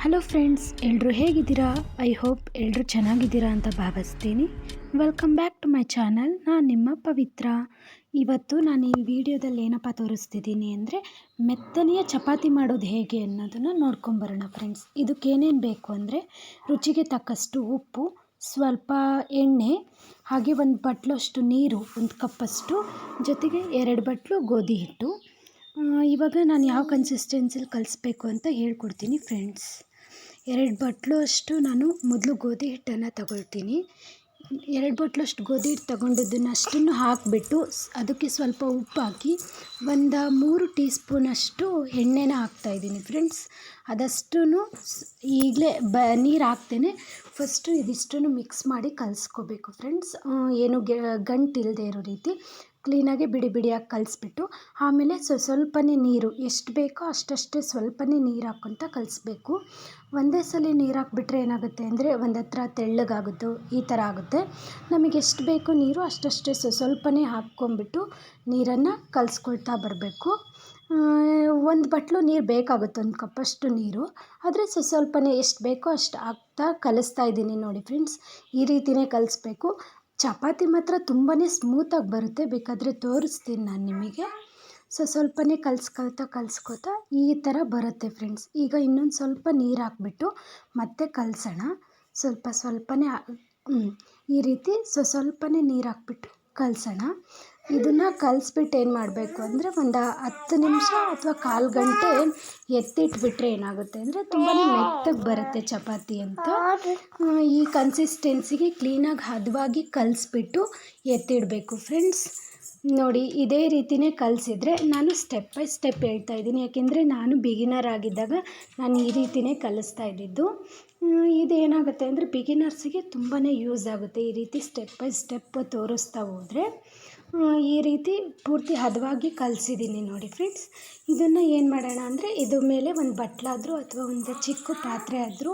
Hello friends ಎಲ್ಲರೂ ಹೇಗಿದ್ದೀರಾ? I hope ಎಲ್ಲರೂ ಚೆನ್ನಾಗಿದ್ದೀರಾ ಅಂತ ಭಾವಿಸ್ತೀನಿ. Welcome back to my channel ನಾನು ನಿಮ್ಮ ಪವಿತ್ರ. ಇವತ್ತು ನಾನು ಈ ವಿಡಿಯೋದಲ್ಲಿ ಏನಪ್ಪ ತೋರಿಸ್ತಿದ್ದೀನಿ ಅಂದರೆ ಮೆತ್ತನೆಯ ಚಪಾತಿ ಮಾಡೋದು ಹೇಗೆ ಅನ್ನೋದನ್ನು ನೋಡ್ಕೊಂಬರೋಣ ಫ್ರೆಂಡ್ಸ್ ಇದಕ್ಕೇನೇನು ಬೇಕು ಅಂದರೆ ರುಚಿಗೆ ತಕ್ಕಷ್ಟು ಉಪ್ಪು, ಸ್ವಲ್ಪ ಎಣ್ಣೆ, ಹಾಗೆ ಒಂದು ಬಟ್ಲಷ್ಟು ನೀರು, ಒಂದು ಕಪ್ಪಷ್ಟು ಜೊತೆಗೆ ಎರಡು ಬಟ್ಲು ಗೋಧಿ ಹಿಟ್ಟು ಇವಾಗ ನಾನು ಯಾವ ಕನ್ಸಿಸ್ಟೆನ್ಸಿಲಿ ಕಲಿಸ್ಬೇಕು ಅಂತ ಹೇಳ್ಕೊಡ್ತೀನಿ ಫ್ರೆಂಡ್ಸ್ ಎರಡು ಬಟ್ಲು ಅಷ್ಟು ನಾನು ಮೊದಲು ಗೋಧಿ ಹಿಟ್ಟನ್ನು ತಗೊಳ್ತೀನಿ. ಎರಡು ಬಟ್ಲಷ್ಟು ಗೋಧಿ ಹಿಟ್ಟು ತಗೊಂಡಿದ್ದನ್ನು ಅಷ್ಟನ್ನು ಹಾಕಿಬಿಟ್ಟು ಅದಕ್ಕೆ ಸ್ವಲ್ಪ ಉಪ್ಪು ಹಾಕಿ ಒಂದು ಮೂರು ಟೀ ಸ್ಪೂನಷ್ಟು ಎಣ್ಣೆನ ಹಾಕ್ತಾಯಿದ್ದೀನಿ ಫ್ರೆಂಡ್ಸ್ ಅದಷ್ಟು ಈಗಲೇ ಬ, ನೀರು ಹಾಕ್ತೇನೆ. ಫಸ್ಟು ಇದಿಷ್ಟನ್ನು ಮಿಕ್ಸ್ ಮಾಡಿ ಕಲಿಸ್ಕೋಬೇಕು ಫ್ರೆಂಡ್ಸ್ ಏನು ಗಂಟಿಲ್ಲದೆ ಇರೋ ರೀತಿ. ಕ್ಲೀನಾಗಿ ಬಿಡಿ ಬಿಡಿಯಾಗಿ ಕಲಿಸ್ಬಿಟ್ಟು ಆಮೇಲೆ ಸ್ವ ಸ್ವಲ್ಪನೇ ನೀರು ಎಷ್ಟು ಬೇಕೋ ಅಷ್ಟಷ್ಟೇ ಸ್ವಲ್ಪನೇ ನೀರು ಹಾಕ್ಕೊತ ಕಲಿಸ್ಬೇಕು. ಒಂದೇ ಸಲ ನೀರು ಹಾಕ್ಬಿಟ್ರೆ ಏನಾಗುತ್ತೆ ಅಂದರೆ ಒಂದು ಹತ್ರ ತೆಳ್ಳಗಾಗುತ್ತೋ, ಈ ಥರ ಆಗುತ್ತೆ. ನಮಗೆ ಎಷ್ಟು ಬೇಕೋ ನೀರು ಅಷ್ಟಷ್ಟೇ ಸ್ವ ಸ್ವಲ್ಪನೇ ಹಾಕ್ಕೊಂಬಿಟ್ಟು ನೀರನ್ನು ಕಲಿಸ್ಕೊಳ್ತಾ ಬರಬೇಕು. ಒಂದು ಬಟ್ಲು ನೀರು ಬೇಕಾಗುತ್ತೆ, ಒಂದು ಕಪ್ಪಷ್ಟು ನೀರು. ಆದರೆ ಸ್ವ ಸ್ವಲ್ಪನೇ ಎಷ್ಟು ಬೇಕೋ ಅಷ್ಟು ಹಾಕ್ತಾ ಕಲಿಸ್ತಾ ಇದ್ದೀನಿ ನೋಡಿ ಫ್ರೆಂಡ್ಸ್. ಈ ರೀತಿಯೇ ಕಲಿಸ್ಬೇಕು. ಚಪಾತಿ ಮಾತ್ರ ತುಂಬಾ ಸ್ಮೂತಾಗಿ ಬರುತ್ತೆ. ಬೇಕಾದರೆ ತೋರಿಸ್ತೀನಿ ನಾನು ನಿಮಗೆ. ಸೊ ಸ್ವಲ್ಪನೇ ಕಲಿಸ್ಕೊಳ್ತಾ ಕಲಿಸ್ಕೊತಾ ಈ ಥರ ಬರುತ್ತೆ ಫ್ರೆಂಡ್ಸ್ ಈಗ ಇನ್ನೊಂದು ಸ್ವಲ್ಪ ನೀರು ಹಾಕ್ಬಿಟ್ಟು ಮತ್ತೆ ಕಲಸೋಣ. ಸ್ವಲ್ಪ ಸ್ವಲ್ಪನೇ ಈ ರೀತಿ ಸೊ ಸ್ವಲ್ಪನೇ ನೀರು ಹಾಕ್ಬಿಟ್ಟು ಕಲಸೋಣ. ಇದನ್ನು ಕಲಿಸ್ಬಿಟ್ಟು ಏನು ಮಾಡಬೇಕು ಅಂದರೆ ಒಂದು ಹತ್ತು ನಿಮಿಷ ಅಥವಾ ಕಾಲು ಗಂಟೆ ಎತ್ತಿಟ್ಬಿಟ್ರೆ ಏನಾಗುತ್ತೆ ಅಂದರೆ ತುಂಬಾ ಮೆತ್ತಗೆ ಬರುತ್ತೆ ಚಪಾತಿ ಅಂತ. ಈ ಕನ್ಸಿಸ್ಟೆನ್ಸಿಗೆ ಕ್ಲೀನಾಗಿ ಹದವಾಗಿ ಕಲಿಸ್ಬಿಟ್ಟು ಎತ್ತಿಡಬೇಕು ಫ್ರೆಂಡ್ಸ್ ನೋಡಿ, ಇದೇ ರೀತಿಯೇ ಕಲಿಸಿದ್ರೆ ನಾನು ಸ್ಟೆಪ್ ಬೈ ಸ್ಟೆಪ್ ಹೇಳ್ತಾ ಇದ್ದೀನಿ. ಯಾಕೆಂದರೆ ನಾನು ಬಿಗಿನರ್ ಆಗಿದ್ದಾಗ ನಾನು ಈ ರೀತಿಯೇ ಕಲಿಸ್ತಾ ಇದ್ದಿದ್ದು. ಇದೇನಾಗುತ್ತೆ ಅಂದರೆ ಬಿಗಿನರ್ಸಿಗೆ ತುಂಬಾ ಯೂಸ್ ಆಗುತ್ತೆ. ಈ ರೀತಿ ಸ್ಟೆಪ್ ಬೈ ಸ್ಟೆಪ್ ತೋರಿಸ್ತಾ ಹೋದರೆ ಈ ರೀತಿ ಪೂರ್ತಿ ಹದವಾಗಿ ಕಲಿಸಿದ್ದೀನಿ ನೋಡಿ ಫ್ರೆಂಡ್ಸ್ ಇದನ್ನು ಏನು ಮಾಡೋಣ ಅಂದರೆ, ಇದು ಮೇಲೆ ಒಂದು ಬಟ್ಲಾದರೂ ಅಥವಾ ಒಂದು ಚಿಕ್ಕ ಪಾತ್ರೆ ಆದರೂ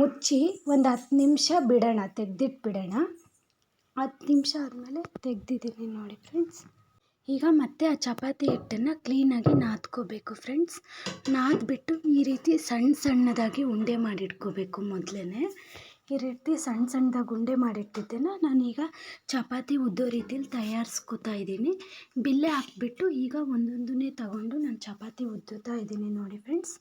ಮುಚ್ಚಿ ಒಂದು ಹತ್ತು ನಿಮಿಷ ಬಿಡೋಣ ತೆಗ್ದಿಟ್ಟು ಬಿಡೋಣ ಹತ್ತು ನಿಮಿಷ ಆದಮೇಲೆ ತೆಗೆದಿದ್ದೀನಿ ನೋಡಿ ಫ್ರೆಂಡ್ಸ್ ಈಗ ಮತ್ತೆ ಆ ಚಪಾತಿ ಹಿಟ್ಟನ್ನು ಕ್ಲೀನಾಗಿ ನಾದ್ಕೋಬೇಕು ಫ್ರೆಂಡ್ಸ್ ನಾದ್ಬಿಟ್ಟು ಈ ರೀತಿ ಸಣ್ಣ ಸಣ್ಣದಾಗಿ ಉಂಡೆ ಮಾಡಿಟ್ಕೋಬೇಕು ಮೊದಲೇ ಈ ರೀತಿ ಸಣ್ಣ ಸಣ್ಣದಾಗಿ ಉಂಡೆ ಮಾಡಿಟ್ಟಿದ್ದೇನೆ ನಾನೀಗ ಚಪಾತಿ ಉದ್ದೋ ರೀತಿಲಿ ತಯಾರಿಸ್ಕೊತಾ ಇದ್ದೀನಿ. ಬಿಲ್ಲೆ ಹಾಕ್ಬಿಟ್ಟು ಈಗ ಒಂದೊಂದನ್ನೇ ತಗೊಂಡು ನಾನು ಚಪಾತಿ ಉದ್ದುತ್ತಾ ಇದ್ದೀನಿ ನೋಡಿ ಫ್ರೆಂಡ್ಸ್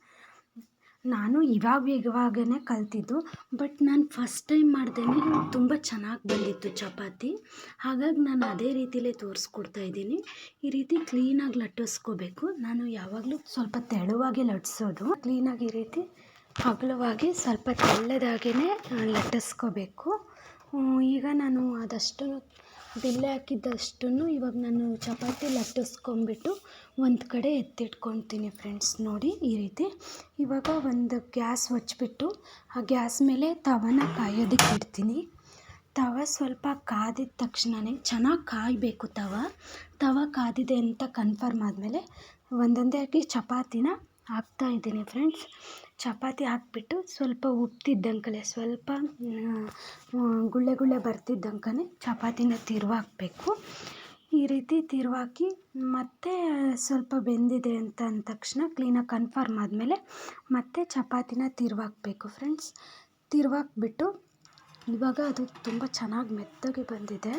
ನಾನು ಇವಾಗ ಇವಾಗೇ ಕಲ್ತಿದ್ದು, ಬಟ್ ನಾನು ಫಸ್ಟ್ ಟೈಮ್ ಮಾಡ್ದೇನೆ ತುಂಬ ಚೆನ್ನಾಗಿ ಬಂದಿತ್ತು ಚಪಾತಿ. ಹಾಗಾಗಿ ನಾನು ಅದೇ ರೀತಿಲೇ ತೋರಿಸ್ಕೊಡ್ತಾ ಇದ್ದೀನಿ. ಈ ರೀತಿ ಕ್ಲೀನಾಗಿ ಲಟ್ಟಿಸ್ಕೋಬೇಕು. ನಾನು ಯಾವಾಗಲೂ ಸ್ವಲ್ಪ ತೆಳುವಾಗಿ ಲಟ್ಟಿಸೋದು. ಕ್ಲೀನಾಗಿ ಈ ರೀತಿ ಅಗಲವಾಗಿ ಸ್ವಲ್ಪ ತೆಳ್ಳದಾಗೇ ಲಟ್ಟಿಸ್ಕೋಬೇಕು. ಈಗ ನಾನು ಅದಷ್ಟು ಬಿಲ್ಲೆ ಹಾಕಿದ್ದಷ್ಟು ಇವಾಗ ನಾನು ಚಪಾತಿ ಲಟ್ಟಿಸ್ಕೊಂಬಿಟ್ಟು ಒಂದು ಕಡೆ ಎತ್ತಿಟ್ಕೊತೀನಿ ಫ್ರೆಂಡ್ಸ್ ನೋಡಿ ಈ ರೀತಿ. ಇವಾಗ ಒಂದು ಗ್ಯಾಸ್ ಹಚ್ಬಿಟ್ಟು ಆ ಗ್ಯಾಸ್ ಮೇಲೆ ತವನ ಕಾಯೋದಕ್ಕೆ ಇಡ್ತೀನಿ. ತವ ಸ್ವಲ್ಪ ಕಾದಿದ ತಕ್ಷಣವೇ ಚೆನ್ನಾಗಿ ಕಾಯಬೇಕು ತವ. ತವ ಕಾದಿದೆ ಅಂತ ಕನ್ಫರ್ಮ್ ಆದಮೇಲೆ ಒಂದೊಂದೇ ಆಗಿ ಚಪಾತಿನ ಹಾಕ್ತಾ ಇದ್ದೀನಿ ಫ್ರೆಂಡ್ಸ್ ಚಪಾತಿ ಹಾಕಿಬಿಟ್ಟು ಸ್ವಲ್ಪ ಉಪ್ತಿದ್ದಂಕಲೆ, ಸ್ವಲ್ಪ ಗುಳ್ಳೆ ಗುಳ್ಳೆ ಬರ್ತಿದ್ದಂಕನೇ ಚಪಾತಿನ ತಿರುವಾಕ್ಬೇಕು. ಈ ರೀತಿ ತಿರುವಾಕಿ ಮತ್ತೆ ಸ್ವಲ್ಪ ಬೆಂದಿದೆ ಅಂತ ಅಂದ ತಕ್ಷಣ ಕ್ಲೀನಾಗಿ ಕನ್ಫರ್ಮ್ ಆದಮೇಲೆ ಮತ್ತೆ ಚಪಾತಿನ ತಿರುವಾಕ್ಬೇಕು ಫ್ರೆಂಡ್ಸ್ ತಿರುವಾಕ್ಬಿಟ್ಟು ಇವಾಗ ಅದು ತುಂಬ ಚೆನ್ನಾಗಿ ಮೆತ್ತಗೆ ಬಂದಿದೆ.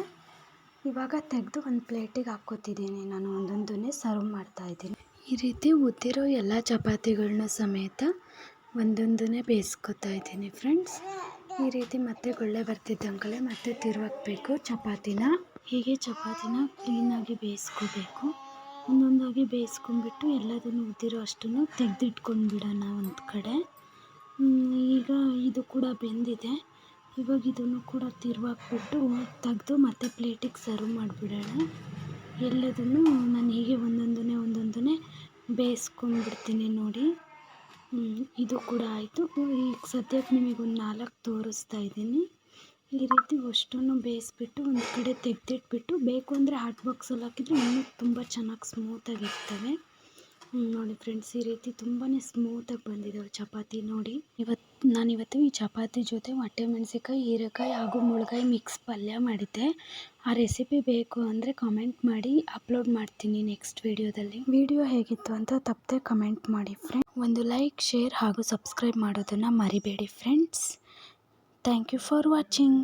ಇವಾಗ ತೆಗೆದು ಒಂದು ಪ್ಲೇಟಿಗೆ ಹಾಕ್ಕೋತಿದ್ದೀನಿ ನಾನು, ಒಂದೊಂದನ್ನೇ ಸರ್ವ್ ಮಾಡ್ತಾ ಇದ್ದೀನಿ. ಈ ರೀತಿ ಉದ್ದಿರೋ ಎಲ್ಲ ಚಪಾತಿಗಳನ್ನ ಸಮೇತ ಒಂದೊಂದನ್ನೇ ಬೇಯಿಸ್ಕೊತಾ ಇದ್ದೀನಿ ಫ್ರೆಂಡ್ಸ್. ಈ ರೀತಿ ಮತ್ತೆ ಗುಳ್ಳೆ ಬರ್ತಿದ್ದಂಗಲೇ ಮತ್ತೆ ತಿರುವಾಕ್ಬೇಕು ಚಪಾತಿನ. ಹೀಗೆ ಚಪಾತಿನ ಕ್ಲೀನಾಗಿ ಬೇಯಿಸ್ಕೋಬೇಕು. ಒಂದೊಂದಾಗಿ ಬೇಯಿಸ್ಕೊಂಡ್ಬಿಟ್ಟು ಎಲ್ಲದನ್ನು ಉದ್ದಿರೋ ಅಷ್ಟನ್ನು ತೆಗೆದಿಟ್ಕೊಂಡ್ಬಿಡೋಣ ಒಂದು ಕಡೆ. ಈಗ ಇದು ಕೂಡ ಬೆಂದಿದೆ. ಇವಾಗ ಇದನ್ನು ಕೂಡ ತಿರುವಾಕ್ಬಿಟ್ಟು ತೆಗೆದು ಮತ್ತೆ ಪ್ಲೇಟಿಗೆ ಸರ್ವ್ ಮಾಡಿಬಿಡೋಣ. ಎಲ್ಲದನ್ನು ನಾನು ಹೀಗೆ ಒಂದೊಂದನ್ನೇ ಒಂದೊಂದನ್ನೇ ಬೇಯಿಸ್ಕೊಂಡ್ಬಿಡ್ತೀನಿ ನೋಡಿ. ಇದು ಕೂಡ ಆಯಿತು. ಈಗ ಸದ್ಯಕ್ಕೆ ನಿಮಗೆ ಒಂದು ನಾಲ್ಕು ತೋರಿಸ್ತಾ ಇದ್ದೀನಿ. ಈ ರೀತಿ ಅಷ್ಟನ್ನು ಬೇಯಿಸ್ಬಿಟ್ಟು ಒಂದು ಕಡೆ ತೆಗೆದಿಟ್ಬಿಟ್ಟು ಬೇಕು ಅಂದರೆ ಹಾಟ್ ಬಾಕ್ಸಲ್ಲಿ ಹಾಕಿದರೆ ಇನ್ನೂ ತುಂಬ ಚೆನ್ನಾಗಿ ಸ್ಮೂತಾಗಿರ್ತವೆ ನೋಡಿ ಫ್ರೆಂಡ್ಸ್ ಈ ರೀತಿ ತುಂಬಾ ಸ್ಮೂತಾಗಿ ಬಂದಿದ್ದಾವೆ ಚಪಾತಿ ನೋಡಿ. ಇವತ್ತು ನಾನಿವತ್ತು ಈ ಚಪಾತಿ ಜೊತೆ ಮೊಟ್ಟೆ ಮೆಣಸಿಕಾಯಿ ಹೀರೆಕಾಯಿ ಹಾಗೂ ಮುಳುಗಾಯಿ ಮಿಕ್ಸ್ ಪಲ್ಯ ಮಾಡಿದ್ದೆ. ಆ ರೆಸಿಪಿ ಬೇಕು ಅಂದರೆ ಕಾಮೆಂಟ್ ಮಾಡಿ ಅಪ್ಲೋಡ್ ಮಾಡ್ತೀನಿ ನೆಕ್ಸ್ಟ್ ವಿಡಿಯೋದಲ್ಲಿ ವಿಡಿಯೋ ಹೇಗಿತ್ತು ಅಂತ ತಪ್ಪದೆ ಕಮೆಂಟ್ ಮಾಡಿ ಫ್ರೆಂಡ್ ಒಂದು ಲೈಕ್ ಶೇರ್ ಹಾಗೂ ಸಬ್ಸ್ಕ್ರೈಬ್ ಮಾಡೋದನ್ನು ಮರಿಬೇಡಿ friends thank you for watching